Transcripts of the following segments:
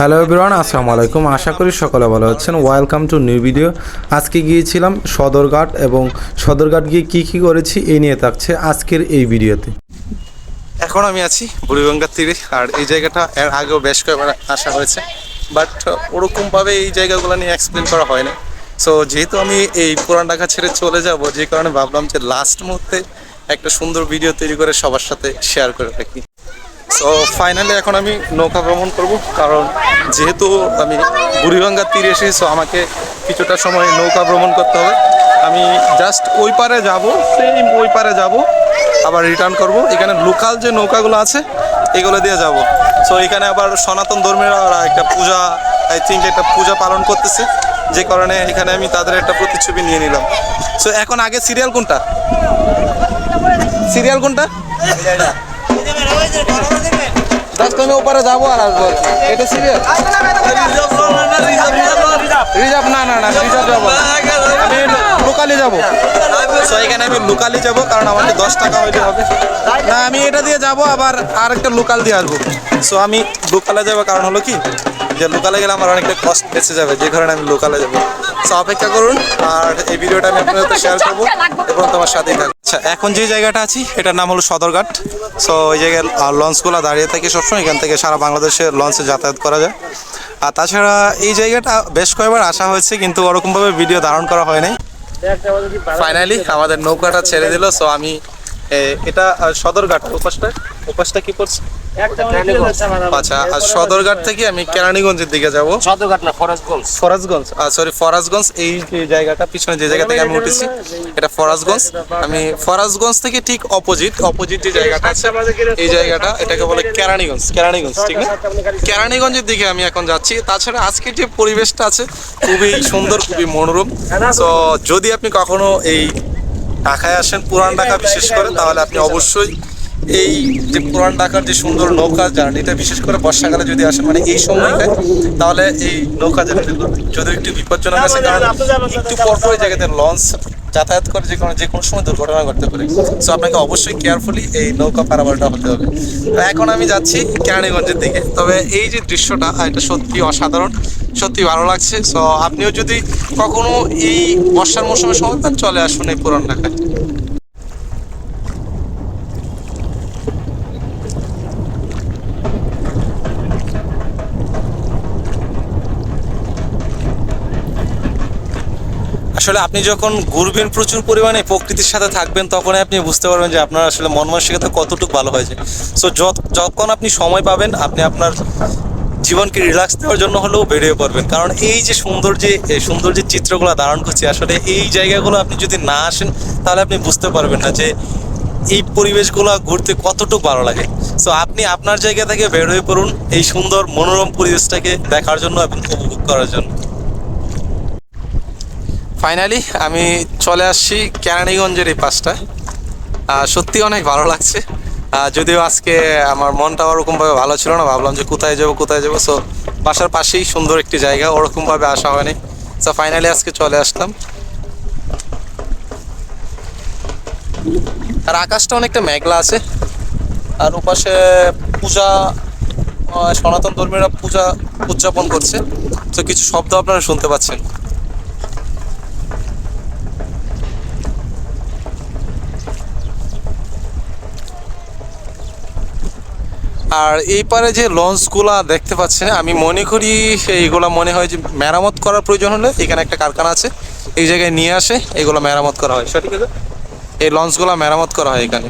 Hello everyone আসসালামু আলাইকুম। আশা করি সকলে ভালো আছেন। ওয়েলকাম টু নিউ ভিডিও আজকে গিয়েছিলাম সদরঘাট এবং সদরঘাট গিয়ে কি কি করেছি এই নিয়ে থাকছে আজকের এই ভিডিওতে। এখন আমি আছি বুড়িগঙ্গার তীরে। আর এই জায়গাটা এর আগেও বেশ কয়েকবার আসা হয়েছে। বাট ওরকমভাবে এই জায়গাগুলো নিয়ে এক্সপ্লেন করা হয় না সো যেহেতু আমি এই পুরান ঢাকা ছেড়ে চলে যাব, যে কারণে ভাবলাম যে লাস্ট মুহূর্তে একটা সুন্দর ভিডিও তৈরি করে সবার সাথে শেয়ার করে রাখি। সো ফাইনালি এখন আমি নৌকা ভ্রমণ করব, কারণ যেহেতু আমি বুড়িগঙ্গার তীরে এসেছি সো আমাকে কিছুটা সময় নৌকা ভ্রমণ করতে হবে। আমি জাস্ট ওই পারে যাব সেম ওই পারে যাব, আবার রিটার্ন করব। এখানে লোকাল যে নৌকাগুলো আছে, এগুলো দিয়ে যাব। সো এখানে আবার সনাতন ধর্মের একটা পূজা আই থিঙ্ক একটা পূজা পালন করতেছে, যে কারণে এখানে আমি তাদের একটা প্রতিচ্ছবি নিয়ে নিলাম। সো এখন আগে সিরিয়াল কোনটা? সিরিয়াল কোনটা? আমি ওপারে যাব আর আসব। এটা সিরিয়াস রিজার্ভ না না না রিজার্ভ যাব আমি লোকালি যাব। সো এখানে আমি লোকালি যাব কারণ আমাকে দশ টাকা হইলে হবে। না আমি এটা দিয়ে যাব আবার আর একটা লোকাল দিয়ে আসব। সো আমি লোকালে যাব কারণ হলো কি? যে লোকালে গেলে আমার অনেকটা কষ্ট বেঁচে যাবে যে কারণে আমি লোকালে যাব। সো অপেক্ষা করুন আর এই ভিডিওটা আমি আপনাদের সাথে শেয়ার করব এবং তোমার সাথেই থাকব। আচ্ছা এখন যে জায়গাটা আছি, এটার নাম হলো সদরঘাট। সো ওই জায়গায় লঞ্চগুলো দাঁড়িয়ে থাকে সবসময়, এখান থেকে সারা বাংলাদেশে লঞ্চে যাতায়াত করা যায়। আর তাছাড়া এই জায়গাটা বেশ কয়েকবার আসা হয়েছে, কিন্তু ওরকমভাবে ভিডিও ধারণ করা হয়নি ফাইনালি আমাদের নৌকাটা ছেড়ে দিল। সো আমি এটা সদরঘাট উপাসটা উপাসটা কি পড়ছে আচ্ছা আর সদরঘাট থেকে আমি কেরানীগঞ্জের দিকে যাব। সদরঘাট না ফরাজগঞ্জ। ফরাজগঞ্জ সরি ফরাজগঞ্জ এই যে জায়গাটা পিছনে যে জায়গা থেকে আমি উঠেছি এটা ফরাজগঞ্জ। আমি ফরাজগঞ্জ থেকে ঠিক অপোজিট অপোজিট যে জায়গাটা আছে এই জায়গাটা এটাকে বলে কেরানীগঞ্জ কেরানীগঞ্জ ঠিক না? কেরানীগঞ্জের দিকে আমি এখন যাচ্ছি। তাছাড়া আজকের যে পরিবেশটা আছে খুবই সুন্দর খুবই মনোরম। তো যদি আপনি কখনো এই ঢাকায় আসেন পুরান ঢাকা বিশেষ করে তাহলে আপনি অবশ্যই এই যে পুরান ঢাকার যে সুন্দর নৌকা জার্নিটা বিশেষ করে বর্ষাকালে যদি আসেন মানে এই সময়টায় তাহলে এই নৌকা জার্নি যদি একটু বিপজ্জনক আছে কারণ একটু পরপর জায়গাতে লঞ্চ যাতায়াত করে যে কোনো যে কোনো সময় দুর্ঘটনা ঘটতে পারে। সো আপনাকে অবশ্যই কেয়ারফুলি এই নৌকা পারাবারটা হতে হবে। এখন আমি যাচ্ছি কেরানীগঞ্জের দিকে। তবে এই যে দৃশ্যটা এটা সত্যি অসাধারণ সত্যি ভালো লাগছে। সো আপনিও যদি কখনো এই বর্ষার মৌসুমে সময় চলে আসুন এই পুরান ঢাকায়। আসলে আপনি যখন ঘুরবেন প্রচুর পরিমাণে প্রকৃতির সাথে থাকবেন তখন আপনি বুঝতে পারবেন যে আপনার আসলে মন মানসিকতা কতটুকু ভালো হয়েছে। সো যত যখন আপনি সময় পাবেন, আপনি আপনার জীবনকে রিল্যাক্স দেওয়ার জন্য হলেও বেরিয়ে পড়বেন। কারণ এই যে সুন্দর যে সুন্দর যে চিত্রগুলো ধারণ করছি, আসলে এই জায়গাগুলো আপনি যদি না আসেন, তাহলে আপনি বুঝতে পারবেন না যে এই পরিবেশগুলো ঘুরতে কতটুকু ভালো লাগে। সো আপনি আপনার জায়গা থেকে বের হয়ে পড়ুন এই সুন্দর মনোরম পরিবেশটাকে দেখার জন্য এবং উপভোগ করার জন্য। ফাইনালি আমি চলে আসছি কেরানীগঞ্জের এই পাশটায় আহ, সত্যি অনেক ভালো লাগছে। যদিও আজকে আমার মনটা ওরকমভাবে ভালো ছিল না ভাবলাম যে কোথায় যাব কোথায় যাব। সো বাসার পাশেই সুন্দর একটি জায়গা ওরকমভাবে আসা হয়নি। সো ফাইনালি আজকে চলে আসলাম। আর আকাশটা অনেকটা মেঘলা আছে। আর ওপাশে পূজা সনাতন ধর্মীরা পূজা উদযাপন করছে। তো কিছু শব্দ আপনারা শুনতে পাচ্ছেন। আর এই পারে যে লঞ্চগুলা দেখতে পাচ্ছেন আমি মনে করি এইগুলা মনে হয় যে মেরামত করার প্রয়োজন হলে এখানে একটা কারখানা আছে এই জায়গায় নিয়ে আসে এগুলো মেরামত করা হয়। সঠিক আছে? এই লঞ্চগুলা মেরামত করা হয় এখানে।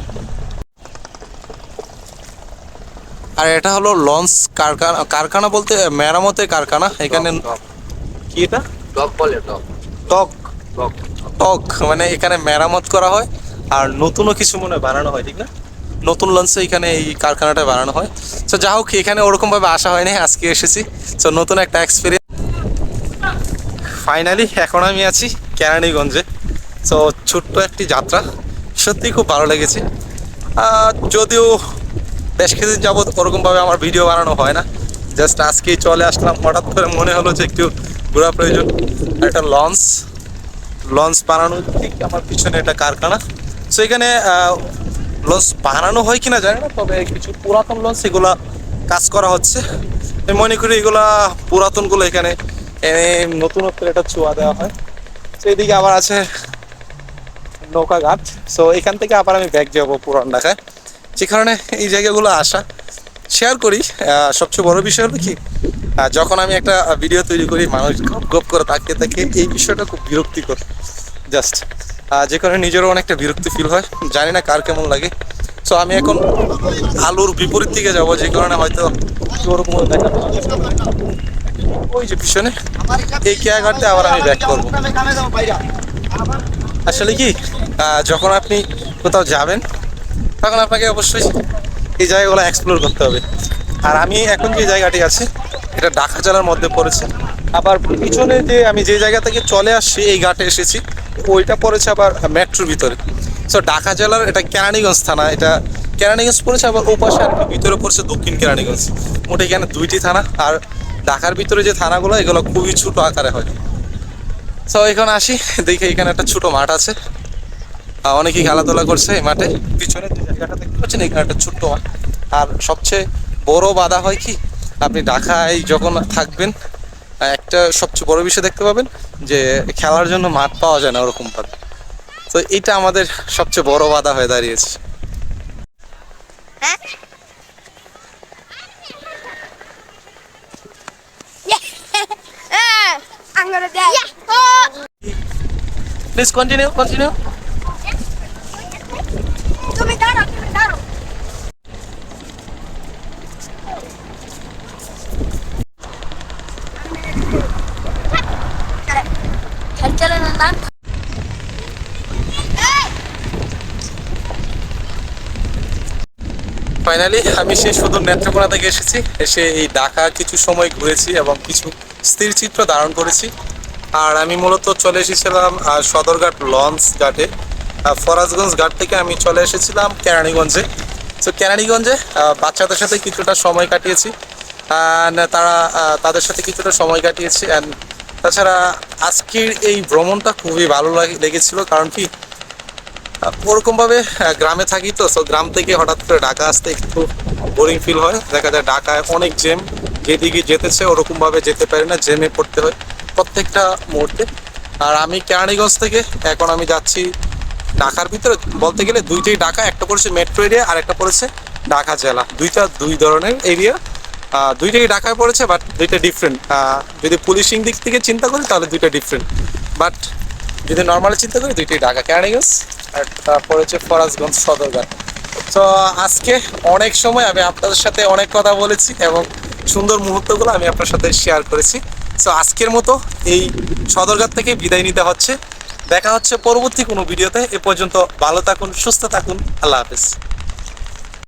আর এটা হলো লঞ্চ কারখানা কারখানা বলতে মেরামতের কারখানা এখানে কি এটা? ডগ বলে ডগ টক। টক মানে এখানে মেরামত করা হয় আর নতুনও কিছু মনে হয় বানানো হয় ঠিক না? নতুন লঞ্চে এখানে এই কারখানাটা বানানো হয়। তো যা হোক, এখানে ওরকমভাবে আসা হয়নি, আজকে এসেছি। তো নতুন একটা এক্সপিরিয়েন্স ফাইনালি এখন আমি আছি কেরানীগঞ্জে। তো ছোট্ট একটি যাত্রা। সত্যি খুব ভালো লেগেছে। যদিও বেশ কিছুদিন যাবৎ ওরকমভাবে আমার ভিডিও বানানো হয় না। জাস্ট আজকেই চলে আসলাম। হঠাৎ করে মনে হলো যে একটু ঘোরা প্রয়োজন। একটা লঞ্চ। লঞ্চ বানানোর ঠিক আমার পিছনে একটা কারখানা। সো এখানে লঞ্চ বানানো হয় কিনা জানি না, তবে কিছু পুরাতন লঞ্চ এগুলা কাজ করা হচ্ছে। আমি মনে করি এগুলা পুরাতনগুলো এখানে এনে নতুনত্বের একটা ছোঁয়া দেওয়া হয়। তো এদিকে আবার আছে নৌকা ঘাট। সো এখান থেকে আবার আমি ব্যাগ যাব পুরান ঢাকায়। যে কারণে এই জায়গাগুলো আসা। শেয়ার করি। সবচেয়ে বড় বিষয় হলো কি যখন আমি একটা ভিডিও তৈরি করি, মানুষ গপ গপ করে তাকিয়ে থাকে, এই বিষয়টা খুব বিরক্তিকর। জাস্ট যে কারণে নিজেরও অনেকটা বিরক্তি ফিল হয়। জানি না কার কেমন লাগে। সো আমি এখন আলুর বিপরীত দিকে যাব, যে কারণে হয়তো ওরকম ওই যে পিছনে, এই কেয়া ঘাটতে আবার আমি ব্যাক করব। আসলে কি যখন আপনি কোথাও যাবেন, তখন আপনাকে অবশ্যই এই জায়গাগুলো এক্সপ্লোর করতে হবে। আর আমি এখন যে জায়গাটি আছে, এটা ডাকা জেলার মধ্যে পড়েছে। আবার পিছনে যে আমি যে জায়গা থেকে চলে আসছি, এই ঘাটে এসেছি। ওইটা পড়েছে আবার মেট্রোর ভিতরে। সো ঢাকা জেলার এটা কেরানীগঞ্জ থানা, এটা কেরানীগঞ্জ পড়েছে, আবার ও পাশে আর ভিতরে পড়েছে দক্ষিণ কেরানীগঞ্জ। মোটে এখানে দুইটি থানা, আর ঢাকার ভিতরে যে থানাগুলো, এগুলো খুবই ছোট আকারে হয়। সো এখানে আসি, দেখি এখানে একটা ছোট মাঠ আছে। অনেকেই খেলাধুলা করছে এই মাঠে। পিছনে যে জায়গাটা দেখতে পাচ্ছেন, এখানে একটা ছোট্ট মাঠ। আর সবচেয়ে বড় বাধা হয় কি, আপনি ঢাকায় যখন থাকবেন একটা সবচেয়ে বড় বিষয় দেখতে পাবেন যে খেলার জন্য মাঠ পাওয়া যায় না ওরকম ভাবে। তো এটা আমাদের সবচেয়ে বড় বাধা হয়ে দাঁড়িয়েছে। Please continue, gonna ফাইনালি আমি সেই সুদূর নেত্রকোনা থেকে এসেছি। এসে এই ঢাকা কিছু সময় ঘুরেছি এবং কিছু স্থির চিত্র ধারণ করেছি। আর আমি মূলত চলে এসেছিলাম সদরঘাট লঞ্চ ঘাটে। ফরাজগঞ্জ ঘাট থেকে আমি চলে এসেছিলাম কেরানীগঞ্জে। তো কেরানীগঞ্জে বাচ্চাদের সাথে কিছুটা সময় কাটিয়েছি। তারা তাদের সাথে কিছুটা সময় কাটিয়েছি। অ্যান্ড তাছাড়া আজকের এই ভ্রমণটা খুবই ভালো লাগে, লেগেছিল। কারণ কি? ওরকম ভাবে গ্রামে থাকি তো সো গ্রাম থেকে হঠাৎ করে ঢাকা আসতে একটু বোরিং ফিল হয়। দেখা যায় ঢাকায় অনেক জেম যেদিকে যেতেছে ওরকম ভাবে যেতে পারি না জেমে পড়তে হয় প্রত্যেকটা মুহূর্তে। আর আমি কেরানীগঞ্জ থেকে, এখন আমি যাচ্ছি ঢাকার ভিতরে। বলতে গেলে দুইটাই ঢাকা, একটা পড়েছে মেট্রো এরিয়া আর একটা পড়েছে ঢাকা জেলা। দুইটা দুই ধরনের এরিয়া দুইটাই ঢাকায় পড়েছে বাট দুইটা ডিফারেন্ট যদি পুলিশিং দিক থেকে চিন্তা করি, তাহলে দুইটা ডিফারেন্ট বাট যদি নর্মালি চিন্তা করি, দুইটাই ঢাকা। কেরানীগঞ্জ? আর তারপর হচ্ছে ফরাজগঞ্জ সদরঘাট। তো আজকে অনেক সময় আমি আপনাদের সাথে অনেক কথা বলেছি এবং সুন্দর মুহূর্তগুলো আমি আপনার সাথে শেয়ার করেছি। তো আজকের মতো এই সদরঘাট থেকে বিদায় নিতে হচ্ছে। দেখা হচ্ছে পরবর্তী কোনো ভিডিওতে। এ পর্যন্ত ভালো থাকুন, সুস্থ থাকুন। আল্লাহ হাফেজ।